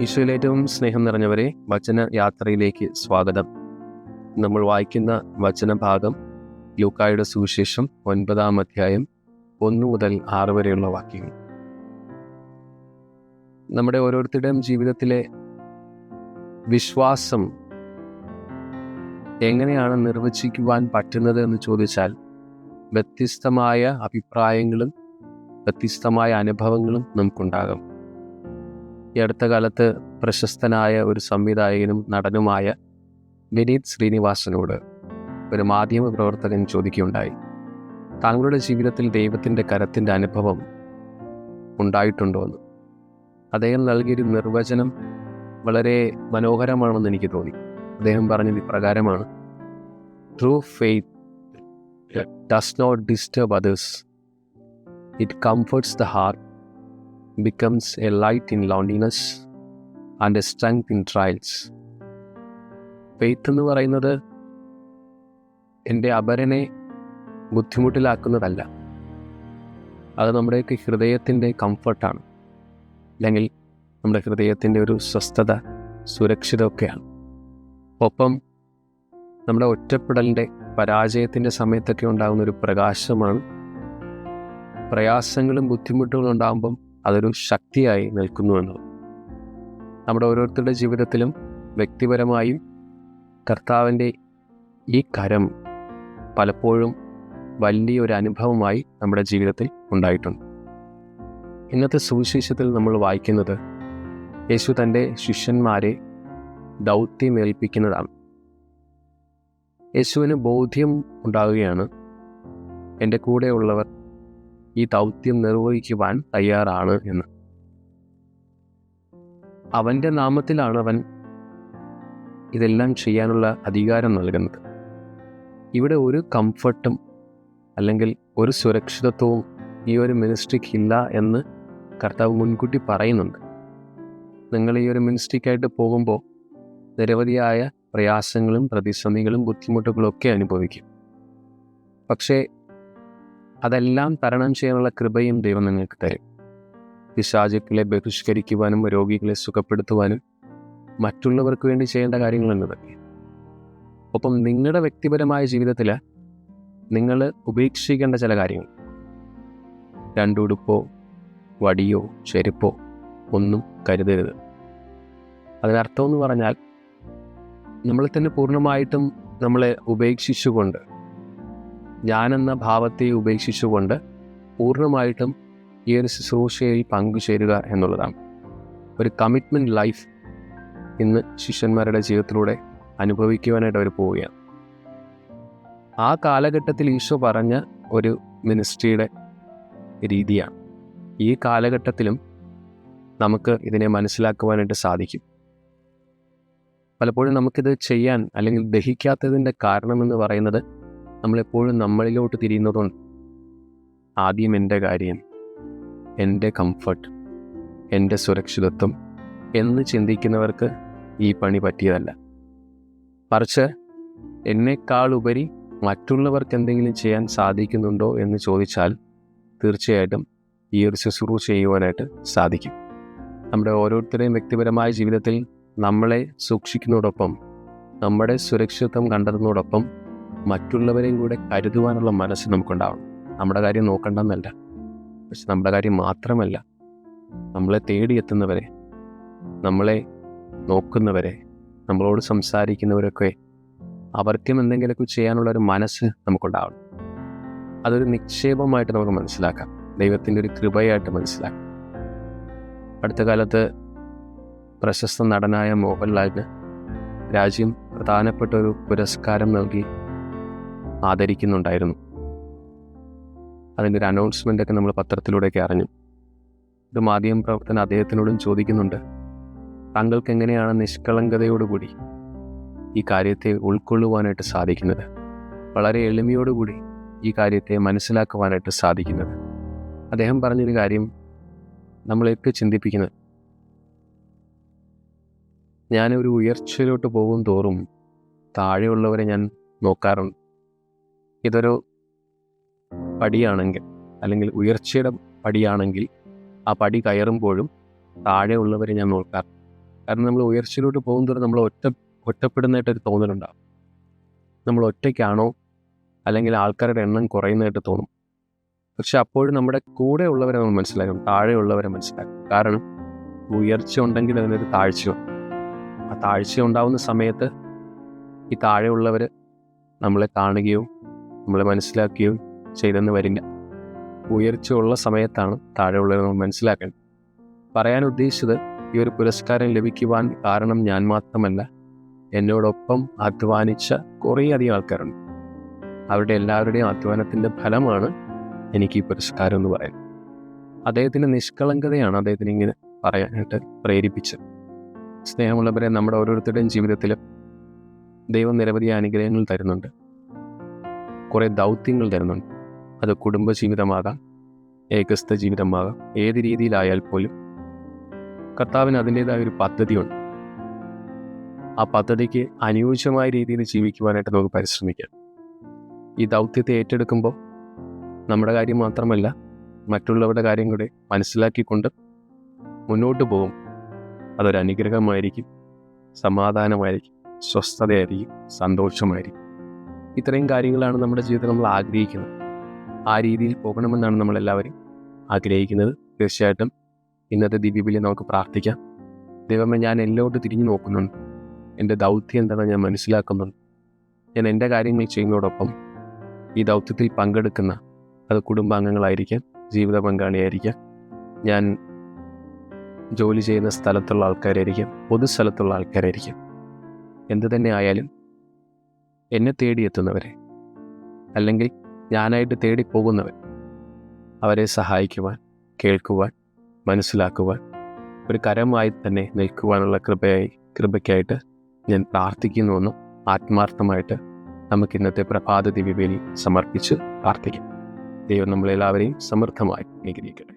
ഈശോയിൽ ഏറ്റവും സ്നേഹം നിറഞ്ഞവരെ വചന യാത്രയിലേക്ക് സ്വാഗതം. നമ്മൾ വായിക്കുന്ന വചന ഭാഗം ലൂക്കായുടെ സുവിശേഷം ഒൻപതാം അധ്യായം ഒന്നു മുതൽ ആറ് വരെയുള്ള വാക്യങ്ങൾ. നമ്മുടെ ഓരോരുത്തരുടെയും ജീവിതത്തിലെ വിശ്വാസം എങ്ങനെയാണ് നിർവചിക്കുവാൻ പറ്റുന്നത് എന്ന് ചോദിച്ചാൽ വ്യത്യസ്തമായ അഭിപ്രായങ്ങളും വ്യത്യസ്തമായ അനുഭവങ്ങളും നമുക്കുണ്ടാകും. ഈ അടുത്ത കാലത്ത് പ്രശസ്തനായ ഒരു സംവിധായകനും നടനുമായ വിനീത് ശ്രീനിവാസനോട് ഒരു മാധ്യമ പ്രവർത്തകൻ ചോദിക്കുകയുണ്ടായി. താങ്കളുടെ ജീവിതത്തിൽ ദൈവത്തിന്റെ കരത്തിന്റെ അനുഭവം ഉണ്ടായിട്ടുണ്ടോ എന്ന് അദ്ദേഹം നൽകിയൊരു നിർവചനം വളരെ മനോഹരമാണെന്ന് എനിക്ക് തോന്നി. അദ്ദേഹം പറഞ്ഞത് ഇപ്രകാരമാണ് true faith does not disturb others it comforts the heart becomes a light in loneliness and a strength in trials. Faith എന്ന് പറയുന്നത് എന്റെ അപരനെ ബുദ്ധിമുട്ടിലാക്കുന്നതല്ല. അത് നമ്മുടെയൊക്കെ ഹൃദയത്തിന്റെ കംഫർട്ടാണ്. അല്ലെങ്കിൽ നമ്മുടെ ഹൃദയത്തിന്റെ ഒരു സ്വസ്ഥത സുരക്ഷിതമൊക്കെയാണ്. ഒപ്പം നമ്മുടെ ഒറ്റപ്പെടലിന്റെ പരാജയത്തിന്റെ സമയത്തൊക്കെ ഉണ്ടാകുന്ന ഒരു പ്രകാശമാണ്. പ്രയാസങ്ങളും ബുദ്ധിമുട്ടുകളും ഉണ്ടാകുമ്പം അതൊരു ശക്തിയായി നിൽക്കുന്നു എന്നത് നമ്മുടെ ഓരോരുത്തരുടെ ജീവിതത്തിലും വ്യക്തിപരമായും കർത്താവിന്റെ ഈ കരം പലപ്പോഴും വലിയൊരു അനുഭവമായി നമ്മുടെ ജീവിതത്തിൽ ഉണ്ടായിട്ടുണ്ട്. ഇന്നത്തെ സുവിശേഷത്തിൽ നമ്മൾ വായിക്കുന്നത് യേശു തന്റെ ശിഷ്യന്മാരെ ദൗത്യമേൽപ്പിക്കുന്നതാണ്. യേശുവിന് ബോധ്യം ഉണ്ടാവുകയാണ്. എന്റെ കൂടെയുള്ളവർ ഈ ദൗത്യം നിർവഹിക്കുവാൻ തയ്യാറാണ് എന്ന്. അവന്റെ നാമത്തിലാണ് അവൻ ഇതെല്ലാം ചെയ്യാനുള്ള അധികാരം നൽകുന്നത്. ഇവിടെ ഒരു കംഫർട്ടും അല്ലെങ്കിൽ ഒരു സുരക്ഷിതത്വവും ഈ ഒരു മിനിസ്ട്രിക്ക് ഇല്ല എന്ന് കർത്താവ് മുൻകൂട്ടി പറയുന്നുണ്ട്. നിങ്ങൾ ഈ ഒരു മിനിസ്ട്രിക്കായിട്ട് പോകുമ്പോൾ നിരവധിയായ പ്രയാസങ്ങളും പ്രതിസന്ധികളും ബുദ്ധിമുട്ടുകളും ഒക്കെ അനുഭവിക്കും. പക്ഷേ അതെല്ലാം തരണം ചെയ്യാനുള്ള കൃപയും ദൈവം നിങ്ങൾക്ക് തരും. പിശാചുക്കളെ ബഹിഷ്കരിക്കുവാനും രോഗികളെ സുഖപ്പെടുത്തുവാനും മറ്റുള്ളവർക്ക് വേണ്ടി ചെയ്യേണ്ട കാര്യങ്ങൾ എന്നതൊക്കെ. ഒപ്പം നിങ്ങളുടെ വ്യക്തിപരമായ ജീവിതത്തിൽ നിങ്ങൾ ഉപേക്ഷിക്കേണ്ട ചില കാര്യങ്ങൾ. രണ്ടുടുപ്പോ വടിയോ ചെരുപ്പോ ഒന്നും കരുതരുത്. അതിനർത്ഥം എന്ന് പറഞ്ഞാൽ നമ്മളെ തന്നെ പൂർണമായിട്ടും നമ്മളെ ഉപേക്ഷിച്ചുകൊണ്ട് ഞാനെന്ന ഭാവത്തെ ഉപേക്ഷിച്ചുകൊണ്ട് പൂർണമായിട്ടും ഈ ഒരു ശുശ്രൂഷയിൽ പങ്കുചേരുക എന്നുള്ളതാണ്. ഒരു കമ്മിറ്റ്മെന്റ് ലൈഫ് ഇന്ന് ശിഷ്യന്മാരുടെ ജീവിതത്തിലൂടെ അനുഭവിക്കുവാനായിട്ട് അവർ പോവുകയാണ്. ആ കാലഘട്ടത്തിൽ ഈശോ പറഞ്ഞ ഒരു മിനിസ്ട്രിയുടെ രീതിയാണ്. ഈ കാലഘട്ടത്തിലും നമുക്ക് ഇതിനെ മനസ്സിലാക്കുവാനായിട്ട് സാധിക്കും. പലപ്പോഴും നമുക്കിത് ചെയ്യാൻ അല്ലെങ്കിൽ ദഹിക്കാത്തതിന്റെ കാരണമെന്ന് പറയുന്നത് നമ്മളെപ്പോഴും നമ്മളിലോട്ട് തിരിയുന്നതുകൊണ്ട് ആദ്യം എന്റെ കാര്യം എന്റെ കംഫർട്ട് എന്റെ സുരക്ഷിതത്വം എന്ന് ചിന്തിക്കുന്നവർക്ക് ഈ പണി പറ്റിയതല്ല. മറിച്ച് എന്നേക്കാൾ ഉപരി മറ്റുള്ളവർക്ക് എന്തെങ്കിലും ചെയ്യാൻ സാധിക്കുന്നുണ്ടോ എന്ന് ചോദിച്ചാൽ തീർച്ചയായിട്ടും ഈ ഒരു ശുശ്രൂഷ ചെയ്യുവാനായിട്ട് സാധിക്കും. നമ്മുടെ ഓരോരുത്തരെയും വ്യക്തിപരമായ ജീവിതത്തിൽ നമ്മളെ സൂക്ഷിക്കുന്നതോടൊപ്പം നമ്മുടെ സുരക്ഷിതത്വം കണ്ടെത്തുന്നതോടൊപ്പം മറ്റുള്ളവരെയും കൂടെ കരുതുവാനുള്ള മനസ്സ് നമുക്കുണ്ടാവണം. നമ്മുടെ കാര്യം നോക്കണ്ടെന്നല്ല. പക്ഷെ നമ്മുടെ കാര്യം മാത്രമല്ല നമ്മളെ തേടിയെത്തുന്നവരെ നമ്മളെ നോക്കുന്നവരെ നമ്മളോട് സംസാരിക്കുന്നവരൊക്കെ അവർക്കും എന്തെങ്കിലുമൊക്കെ ചെയ്യാനുള്ള ഒരു മനസ്സ് നമുക്കുണ്ടാവണം. അതൊരു നിക്ഷേപമായിട്ട് നമുക്ക് മനസ്സിലാക്കാം. ദൈവത്തിന്റെ ഒരു കൃപയായിട്ട് മനസ്സിലാക്കാം. അടുത്ത കാലത്ത് പ്രശസ്ത നടനായ മോഹൻലാലിന് രാജ്യം പ്രധാനപ്പെട്ട ഒരു പുരസ്കാരം നൽകി ആദരിക്കുന്നുണ്ടായിരുന്നു. അതിന്റെ ഒരു അനൗൺസ്മെന്റ് ഒക്കെ നമ്മൾ പത്രത്തിലൂടെയൊക്കെ അറിഞ്ഞു. ഇത് മാധ്യമ പ്രവർത്തനം അദ്ദേഹത്തിനോടും ചോദിക്കുന്നുണ്ട്. താങ്കൾക്ക് എങ്ങനെയാണ് നിഷ്കളങ്കതയോടുകൂടി ഈ കാര്യത്തെ ഉൾക്കൊള്ളുവാനായിട്ട് സാധിക്കുന്നത്? വളരെ എളിമയോടുകൂടി ഈ കാര്യത്തെ മനസ്സിലാക്കുവാനായിട്ട് സാധിക്കുന്നത്? അദ്ദേഹം പറഞ്ഞൊരു കാര്യം നമ്മളെയൊക്കെ ചിന്തിപ്പിക്കുന്നത്. ഞാനൊരു ഉയർച്ചയിലോട്ട് പോകും തോറും താഴെയുള്ളവരെ ഞാൻ നോക്കാറുണ്ട്. ഇതൊരു പടിയാണെങ്കിൽ അല്ലെങ്കിൽ ഉയർച്ചയുടെ പടിയാണെങ്കിൽ ആ പടി കയറുമ്പോഴും താഴെയുള്ളവരെ ഞാൻ നോക്കാറ്. കാരണം നമ്മൾ ഉയർച്ചയിലോട്ട് പോകുന്നതോടെ നമ്മൾ ഒറ്റ ഒറ്റപ്പെടുന്നതായിട്ടൊരു തോന്നലുണ്ടാകും നമ്മൾ ഒറ്റയ്ക്കാണോ അല്ലെങ്കിൽ ആൾക്കാരുടെ എണ്ണം കുറയുന്നതായിട്ട് തോന്നും. പക്ഷെ അപ്പോഴും നമ്മുടെ കൂടെ ഉള്ളവരെ നമ്മൾ മനസ്സിലാക്കും താഴെയുള്ളവരെ മനസ്സിലാക്കും. കാരണം ഉയർച്ച ഉണ്ടെങ്കിൽ അതിനൊരു താഴ്ചയുണ്ട്. ആ താഴ്ച ഉണ്ടാവുന്ന സമയത്ത് ഈ താഴെയുള്ളവർ നമ്മളെ കാണുകയോ നമ്മളെ മനസ്സിലാക്കുകയോ ചെയ്തെന്ന് വരില്ല. ഉയർച്ചയുള്ള സമയത്താണ് താഴെയുള്ളത് നമ്മൾ മനസ്സിലാക്കേണ്ടത്. പറയാൻ ഉദ്ദേശിച്ചത് ഈ ഒരു പുരസ്കാരം ലഭിക്കുവാൻ കാരണം ഞാൻ മാത്രമല്ല എന്നോടൊപ്പം അധ്വാനിച്ച കുറേയധികം ആൾക്കാരുണ്ട്. അവരുടെ എല്ലാവരുടെയും അധ്വാനത്തിന്റെ ഫലമാണ് എനിക്ക് ഈ പുരസ്കാരം എന്ന് പറയുന്നത്. അദ്ദേഹത്തിന്റെ നിഷ്കളങ്കതയാണ് അദ്ദേഹത്തിന് ഇങ്ങനെ പറയാനായിട്ട് പ്രേരിപ്പിച്ചത്. സ്നേഹമുള്ളവരെ നമ്മുടെ ഓരോരുത്തരുടെയും ജീവിതത്തിൽ ദൈവം നിരവധി അനുഗ്രഹങ്ങൾ തരുന്നുണ്ട്. കുറേ ദൗത്യങ്ങൾ തരുന്നുണ്ട്. അത് കുടുംബജീവിതമാകാം ഏകസ്ഥ ജീവിതമാകാം ഏത് രീതിയിലായാൽ പോലും കർത്താവിന് അതിന്റെതായ ഒരു പദ്ധതിയുണ്ട്. ആ പദ്ധതിക്ക് അനുയോജ്യമായ രീതിയിൽ ജീവിക്കുവാനായിട്ട് നമുക്ക് പരിശ്രമിക്കാം. ഈ ദൗത്യത്തെ ഏറ്റെടുക്കുമ്പോൾ നമ്മുടെ കാര്യം മാത്രമല്ല മറ്റുള്ളവരുടെ കാര്യം കൂടെ മനസ്സിലാക്കിക്കൊണ്ട് മുന്നോട്ട് പോകും. അതൊരു അനുഗ്രഹമായിരിക്കും സമാധാനമായിരിക്കും സ്വസ്ഥതയായിരിക്കും സന്തോഷമായിരിക്കും. ഇത്രയും കാര്യങ്ങളാണ് നമ്മുടെ ജീവിതത്തിൽ നമ്മൾ ആഗ്രഹിക്കുന്നത്. ആ രീതിയിൽ പോകണമെന്നാണ് നമ്മളെല്ലാവരും ആഗ്രഹിക്കുന്നത്. തീർച്ചയായിട്ടും ഇന്നത്തെ ദിവ്യബലി നമുക്ക് പ്രാർത്ഥിക്കാം. ദൈവമേ ഞാൻ എല്ലോട്ട് തിരിഞ്ഞു നോക്കുന്നുണ്ട്. എന്റെ ദൗത്യം എന്താണെന്ന് ഞാൻ മനസ്സിലാക്കുന്നുണ്ട്. ഞാൻ എന്റെ കാര്യങ്ങൾ ചെയ്യുന്നതോടൊപ്പം ഈ ദൗത്യത്തിൽ പങ്കെടുക്കുന്ന അത് കുടുംബാംഗങ്ങളായിരിക്കാം ജീവിത പങ്കാളിയായിരിക്കാം. ഞാൻ ജോലി ചെയ്യുന്ന സ്ഥലത്തുള്ള ആൾക്കാരായിരിക്കാം പൊതുസ്ഥലത്തുള്ള ആൾക്കാരായിരിക്കാം. എന്ത് തന്നെ ആയാലും എന്നെ തേടിയെത്തുന്നവരെ. അല്ലെങ്കിൽ ഞാനായിട്ട് തേടിപ്പോകുന്നവർ. അവരെ സഹായിക്കുവാൻ കേൾക്കുവാൻ മനസ്സിലാക്കുവാൻ ഒരു കരമായി തന്നെ നിൽക്കുവാനുള്ള കൃപയായി കൃപയ്ക്കായിട്ട് ഞാൻ പ്രാർത്ഥിക്കുന്നുവെന്നും ആത്മാർത്ഥമായിട്ട് നമുക്ക് ഇന്നത്തെ പ്രഭാത ദിവ്യവേലി സമർപ്പിച്ച് പ്രാർത്ഥിക്കാം. ദൈവം നമ്മളെല്ലാവരെയും സമൃദ്ധമായി അനുഗ്രഹിക്കട്ടെ.